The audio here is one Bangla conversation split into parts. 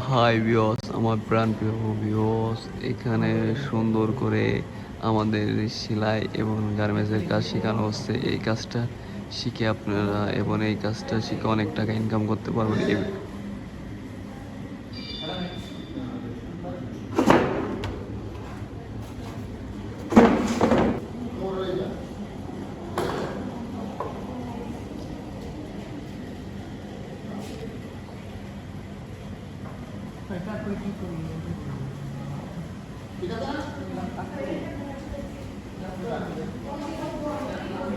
হাই বিয়স আমার প্রাণ প্রিয় বিয়স এখানে সুন্দর করে আমাদের সেলাই এবং গার্মেন্টসের কাজ শেখানো হচ্ছে। এই কাজটা শিখে আপনারা এবং এই কাজটা শিখে অনেক টাকা ইনকাম করতে পারবেন।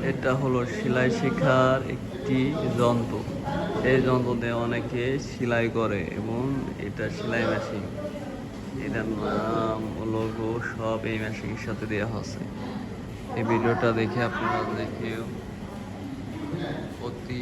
এটা হলো সেলাই শেখার একটি যন্ত্র। এই যন্ত্র দিয়ে অনেকে সেলাই করে এবং এটা সেলাই মেশিন এটার নাম লোগো সব এই মেশিনের সাথে দেওয়া হচ্ছে এই ভিডিওটা দেখে আপনারা দেখে অতি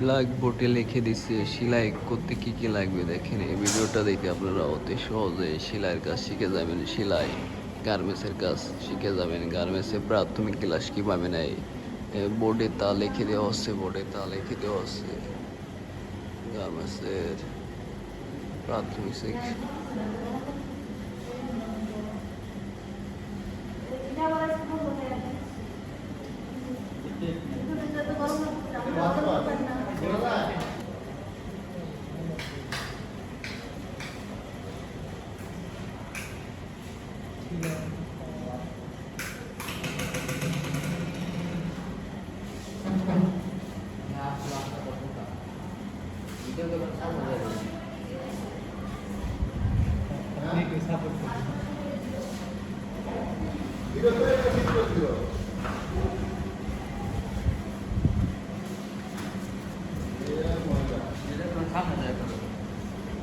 ব্ল্যাক বোর্ডে লিখে দিচ্ছে সেলাই করতে কি কি লাগবে দেখেন, এই ভিডিওটা দেখে আপনারা অতি সহজে সেলাইয়ের কাজ শিখে যাবেন, সেলাই, গার্মেন্টসের কাজ শিখে যাবেন গার্মেন্টসের প্রাথমিক ক্লাস কীভাবে এ বোর্ডে তা লিখে দেওয়া হচ্ছে বোর্ডে তা লিখে দেওয়া হচ্ছে, গার্মেন্টসের প্রাথমিক 이거 빼야 되는 거죠. 他们的